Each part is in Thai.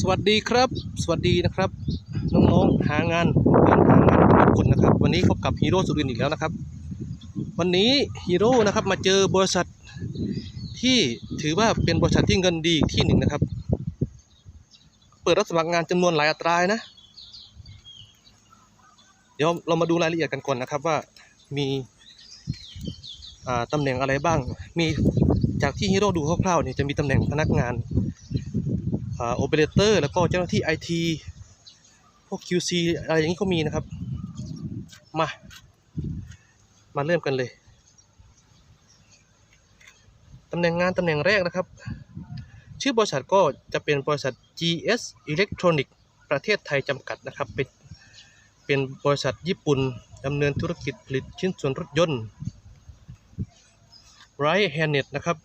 สวัสดีครับ สวัสดีนะครับ น้องๆหางานการหางานทุกคนนะครับ วันนี้พบกับฮีโร่สุรินอีกแล้วนะครับ วันนี้ฮีโร่นะครับมาเจอบริษัทที่ถือว่าเป็นบริษัทที่เงินดีที่หนึ่งนะครับ เปิดรับสมัครงานจำนวนหลายอัตรานะ เดี๋ยวเรามาดูรายละเอียดกันก่อนนะครับว่ามีอ่าตำแหน่งอะไรบ้าง มีจากที่ฮีโร่ดูคร่าวๆเนี่ยจะมีตำแหน่งพนักงาน โอเปอเรเตอร์แล้วก็เจ้าหน้าที่ไอทีพวก QC อะไรอย่างนี้ก็มีนะครับ มา มาเริ่มกันเลย ตำแหน่งงานตำแหน่งแรกนะครับ ชื่อบริษัทก็จะเป็นบริษัท GS Electronic ประเทศไทยจำกัดนะครับ เป็นเป็นบริษัทญี่ปุ่นดำเนินธุรกิจผลิตชิ้นส่วนรถยนต์ Right Handed นะครับ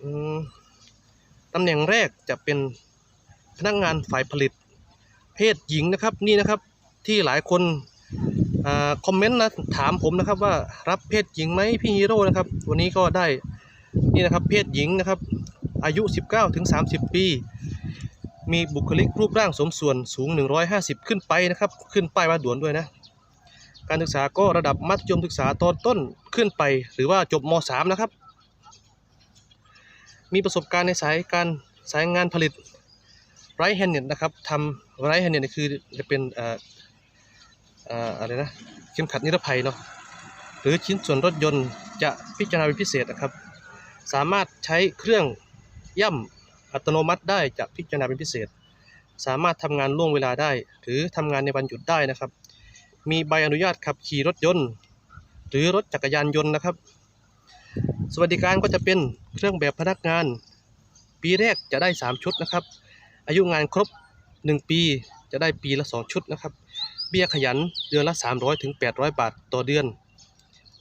อืม ตำแหน่งแรกจะเป็นพนักงานฝ่ายผลิต เพศหญิงนะครับนี่นะครับที่หลายคนอคอมเมนต์นะถามผมนะครับว่ารับเพศหญิงไหมพี่ฮีโร่นะครับ วันนี้ก็ได้นี่นะครับเพศหญิงนะครับ อายุ 19ถึง30 ปี มีบุคลิกรูปร่างสมส่วนสูง 150 ขึ้นไปนะครับ ขึ้นป้ายว่าด่วนด้วยนะ การศึกษาก็ระดับมัธยมศึกษาตอนต้นขึ้นไป หรือว่าจบม .3 นะครับ มีประสบการณ์ในสายการสายงานผลิตไรแฮนเน็ตนะครับทำไรแฮนเน็ตคือจะเป็นอ่อเอ่ออะไรนะเข็มขัดนิรภัยเนาะหรือชิ้นส่วนรถยนต์จะพิจารณาเป็นพิเศษนะครับ สามารถใช้เครื่องย่ำอัตโนมัติได้จะพิจารณาเป็นพิเศษ สามารถทำงานล่วงเวลาได้ หรือทำงานในวันหยุดได้นะครับ มีใบอนุญาตขับขี่รถยนต์ หรือรถจักรยานยนต์นะครับ สวัสดิการก็จะเป็นเครื่องแบบพนักงาน ปีแรกจะได้ 3 ชุดนะครับ อายุงานครบ 1 ปีจะได้ปีละ 2 ชุดนะครับ เบี้ยขยันเดือนละ 300ถึง800 บาทต่อเดือน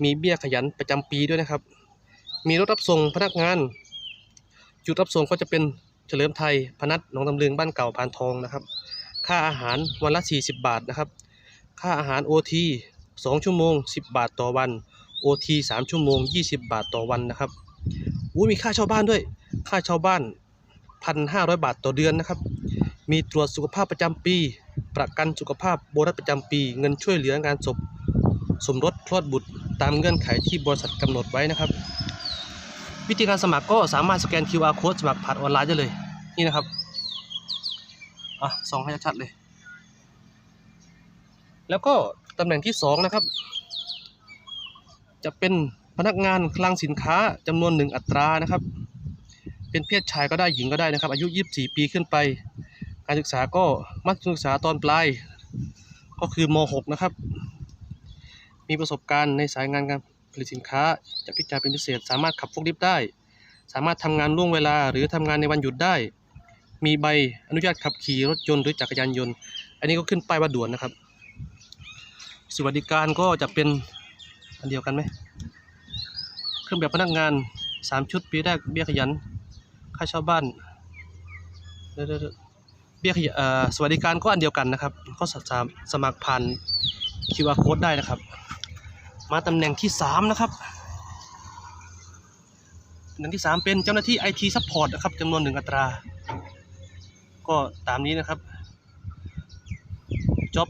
มีเบี้ยขยันประจำปีด้วยนะครับ มีรถรับส่งพนักงาน จุดรับส่งก็จะเป็นเฉลิมไทยพนัสหนองตำลึงบ้านเก่าพานทองนะครับ ค่าอาหารวันละ 40 บาทนะครับ ค่าอาหาร OT 2 ชั่วโมง 10 บาทต่อวัน OT 3ชั่วโมง 20 บาทต่อวันนะครับอู้มีค่าเช่าบ้านด้วย ค่าเช่าบ้าน 1,500 บาทต่อเดือนนะครับ มีตรวจสุขภาพประจำปี ประกันสุขภาพโบนัสประจำปี เงินช่วยเหลืองานศพ สมรสคลอดบุตร ตามเงื่อนไขที่บริษัทกำหนดไว้นะครับ วิธีการสมัครก็สามารถสแกน QR code สมัครผ่านออนไลน์ได้เลย นี่นะครับ อะส่องให้ชัดเลย แล้วก็ตำแหน่งที่ 2 นะครับ จะเป็นพนักงานคลังสินค้าจำนวนหนึ่งอัตรานะครับ เป็นเพศชายก็ได้หญิงก็ได้นะครับ อายุ 24 ปีขึ้นไป การศึกษาก็มัธยมศึกษาตอนปลาย ก็คือม .6 นะครับ มีประสบการณ์ในสายงานการผลิตสินค้าจะพิจารณาเป็นพิเศษ สามารถขับฟกลิฟต์ได้ สามารถทำงานล่วงเวลาหรือทำงานในวันหยุดได้ มีใบอนุญาตขับขี่รถยนต์หรือจักรยานยนต์ อันนี้ก็ขึ้นป้ายว่าด่วนนะครับ สวัสดิการก็จะเป็น อันเดียวกันไหมเครื่องแบบพนักงาน3ชุดปีแรกเบี้ยขยัน ค่าเช่าบ้านเดเบี้ยขยันสวัสดิการก็อันเดียวกันนะครับ ก็สามสมัครผ่าน QR code ได้นะครับ มาตำแหน่งที่3นะครับตำแหน่งที่3เป็นเจ้าหน้าที่ IT Support นะครับจำนวนหนึ่งอัตรา ก็ตามนี้นะครับ job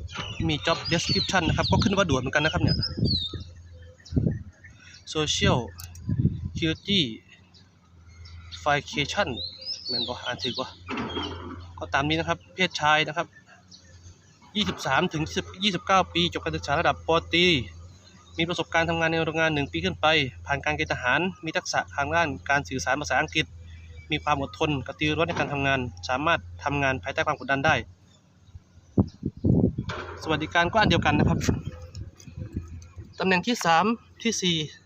มี job description นะครับ ก็ขึ้นว่าด่วนเหมือนกันนะครับเนี่ย social security vacation แม่นบ่อ่านถือว่าก็ตามนี้นะครับ เพศชายนะครับ 23ถึง29 ปี จบการศึกษาระดับปตรีมีประสบการณ์ทำงานในโรงงาน 1 ปีขึ้นไป ผ่านการเกณฑ์ทหาร มีทักษะทางด้านการสื่อสารภาษาอังกฤษ มีความอดทนกระตือรือร้นในการทำงาน สามารถทำงานภายใต้ความกดดันได้ สวัสดิการก็อันเดียวกันนะครับตำแหน่งที่ 3 ที่ 4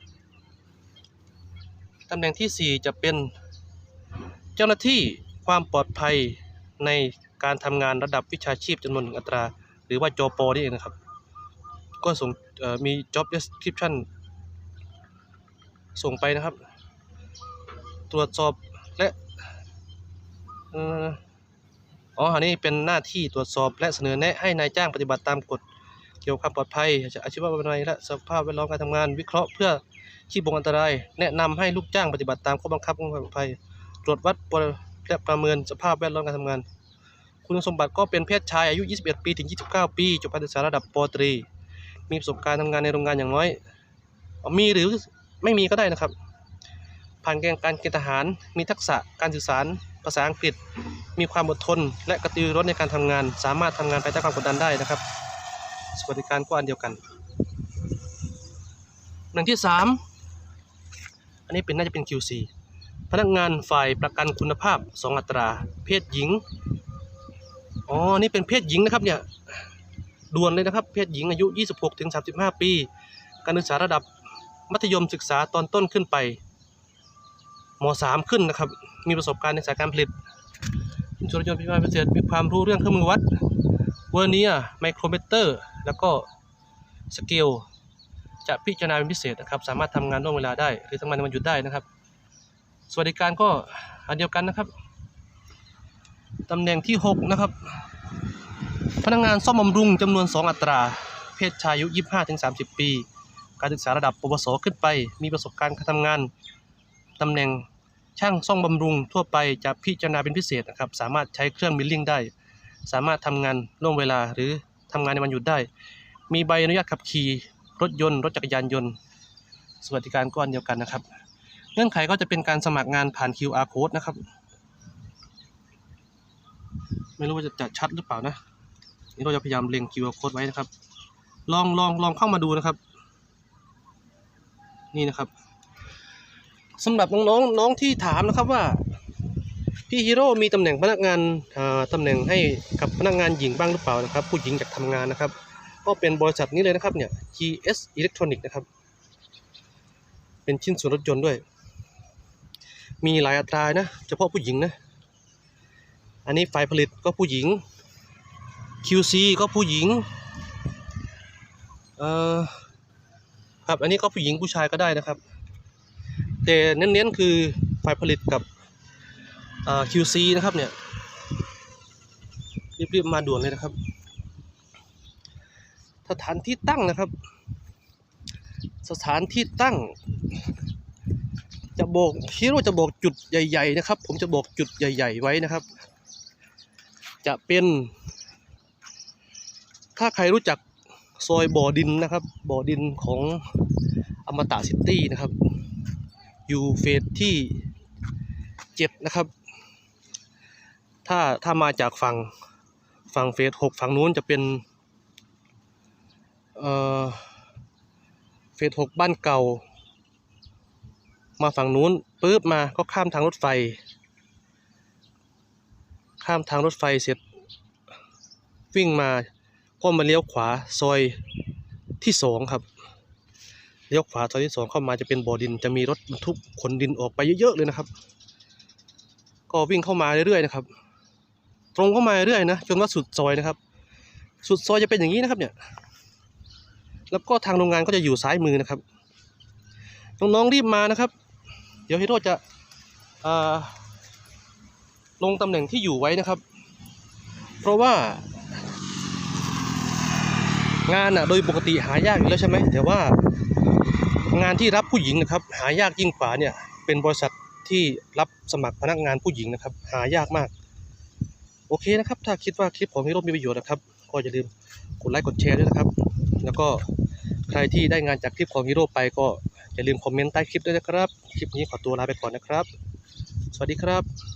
ตำแหน่งที่ 4 จะเป็นเจ้าหน้าที่ความปลอดภัยในการทำงานระดับวิชาชีพจำนวนหนึ่งอัตรา หรือว่าจปนี่เองนะครับ ก็ส่งมี job description ส่งไปนะครับ ตรวจสอบและอ๋ออันนี้เป็นหน้าที่ตรวจสอบและเสนอแนะให้นายจ้างปฏิบัติตามกฎเกี่ยวกับความปลอดภัยอาชีววินัยและสภาพแวดล้อมการทำงานวิเคราะห์เพื่อ ที่บงอันตราย แนะนำให้ลูกจ้างปฏิบัติตามข้อบังคับของความปลอดภัยตรวจวัดและประเมินสภาพแวดล้อมการทำงาน คุณสมบัติก็เป็นเพศชายอายุ 21 ปีถึง 29 ปี จบการศึกษาระดับปตรี มีประสบการณ์ทำงานในโรงงานอย่างน้อย มีหรือไม่มีก็ได้นะครับ ผ่านเกณฑ์การเกณฑ์ทหาร มีทักษะการสื่อสารภาษาอังกฤษ มีความอดทน และกระตือรือร้นในการทำงาน สามารถทำงานภายใต้ความกดดันได้นะครับ สวัสดิการก็อันเดียวกัน หนึ่งที่สาม อันนี้เป็นน่าจะเป็น QC พนักงานฝ่ายประกันคุณภาพ 2 อัตรา เพศหญิง อ๋อ นี่เป็นเพศหญิงนะครับเนี่ยด่วนเลยนะครับ เพศหญิงอายุ 26-35 ปี การศึกษาระดับมัธยมศึกษาตอนต้นขึ้นไปม .3 ขึ้นนะครับ มีประสบการณ์ในสายการผลิตจุลยนต์พิมพ์พิเศษมีความรู้เรื่องเครื่องมือวัด เวอร์เนียไมโครเมเตอร์ แล้วก็สเกล จะพิจารณาเป็นพิเศษนะครับ สามารถทำงานล่วงเวลาได้ หรือทำงานในวันหยุดได้นะครับ สวัสดิการก็อันเดียวกันนะครับตำแหน่งที่ 6 นะครับ พนักงานซ่อมบำรุงจำนวน 2 อัตรา เพศชายอายุ 25-30 ปี การศึกษาระดับปวสขึ้นไป มีประสบการณ์การทำงานตำแหน่งช่างซ่อมบำรุงทั่วไปจะพิจารณาเป็นพิเศษนะครับ สามารถใช้เครื่องมิลลิ่งได้ สามารถทำงานล่วงเวลาหรือทำงานในวันหยุดได้ มีใบอนุญาตขับขี่ รถยนต์ รถจักรยานยนต์สวัสดิการก้อนเดียวกันนะครับ เงื่อนไขก็จะเป็นการสมัครงานผ่าน QR code นะครับ ไม่รู้ว่าจะจะชัดหรือเปล่านะนี่เราจะพยายามเล็ง QR code ไว้นะครับ ลองลองลองเข้ามาดูนะครับ นี่นะครับสำหรับน้องๆน้องที่ถามนะครับว่าพี่ฮีโร่มีตำแหน่งพนักงานตำแหน่งให้กับพนักงานหญิงบ้างหรือเปล่านะครับ ผู้หญิงอยากทำงานนะครับ ก็เป็นบริษัทนี้เลยนะครับเนี่ย GS Electronic นะครับ เป็นชิ้นส่วนรถยนต์ด้วย มีหลายอัตรานะเฉพาะผู้หญิงนะ อันนี้ฝ่ายผลิตก็ผู้หญิง QC ก็ผู้หญิงเอ่อครับอันนี้ก็ผู้หญิงผู้ชายก็ได้นะครับ แต่เน้นๆคือฝ่ายผลิตกับ QC นะครับเนี่ยรีบๆมาด่วนเลยนะครับ สถานที่ตั้งนะครับ สถานที่ตั้ง จะบอกฮีโร่จะบอกจุดใหญ่ ๆ นะครับ ผมจะบอกจุดใหญ่ ๆ ไว้นะครับ จะเป็น ถ้าใครรู้จักซอยบ่อดินนะครับ บ่อดินของอมตะซิตี้นะครับ อยู่เฟสที่เจ็ดนะครับ ถ้าถ้ามาจากฝั่งฝั่งเฟสหกฝั่งนู้นจะเป็น เฟสหกบ้านเก่า มาฝั่งนู้นปุ๊บมาก็ข้ามทางรถไฟ ข้ามทางรถไฟเสร็จ วิ่งมาก็มาเลี้ยวขวาซอยที่สองครับเลี้ยวขวาซอยที่สองเข้ามาจะเป็นบ่อดินจะมีรถบรรทุกขนดินออกไปเยอะๆเลยนะครับ ก็วิ่งเข้ามาเรื่อยๆนะครับ ตรงเข้ามาเรื่อยๆนะจนว่าสุดซอยนะครับ สุดซอยจะเป็นอย่างนี้นะครับเนี่ย แล้วก็ทางโรงงานก็จะอยู่ซ้ายมือนะครับ น้องๆรีบมานะครับ เดี๋ยวฮีโร่จะลงตำแหน่งที่อยู่ไว้นะครับ เพราะว่างานอะโดยปกติหายากอยู่แล้วใช่ไหมแต่ว่างานที่รับผู้หญิงนะครับ หายากยิ่งกว่าเนี่ยเป็นบริษัทที่รับสมัครพนักงานผู้หญิงนะครับ หายากมาก โอเคนะครับ ถ้าคิดว่าคลิปของฮีโร่มีประโยชน์นะครับ ก็อย่าลืมกดไลค์กดแชร์ด้วยนะครับ แล้วก็ ใครที่ได้งานจากคลิปของฮีโร่ไปก็อย่าลืมคอมเมนต์ใต้คลิปด้วยนะครับ คลิปนี้ขอตัวลาไปก่อนนะครับ สวัสดีครับ